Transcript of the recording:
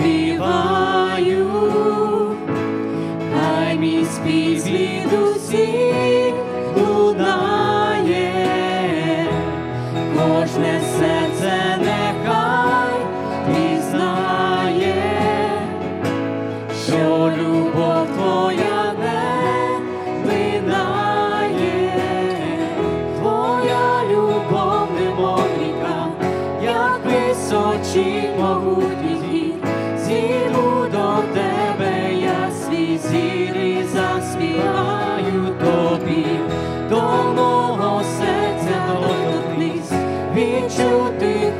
співаю, хай мій спів від усіх лунає, кожне серце нехай пізнає, що любов твоя не минає, твоя любов немов ріка, як височі могутніх зійду до тебе, я свій зір і заспіваю тобі, до мого серця доторкнись, відчути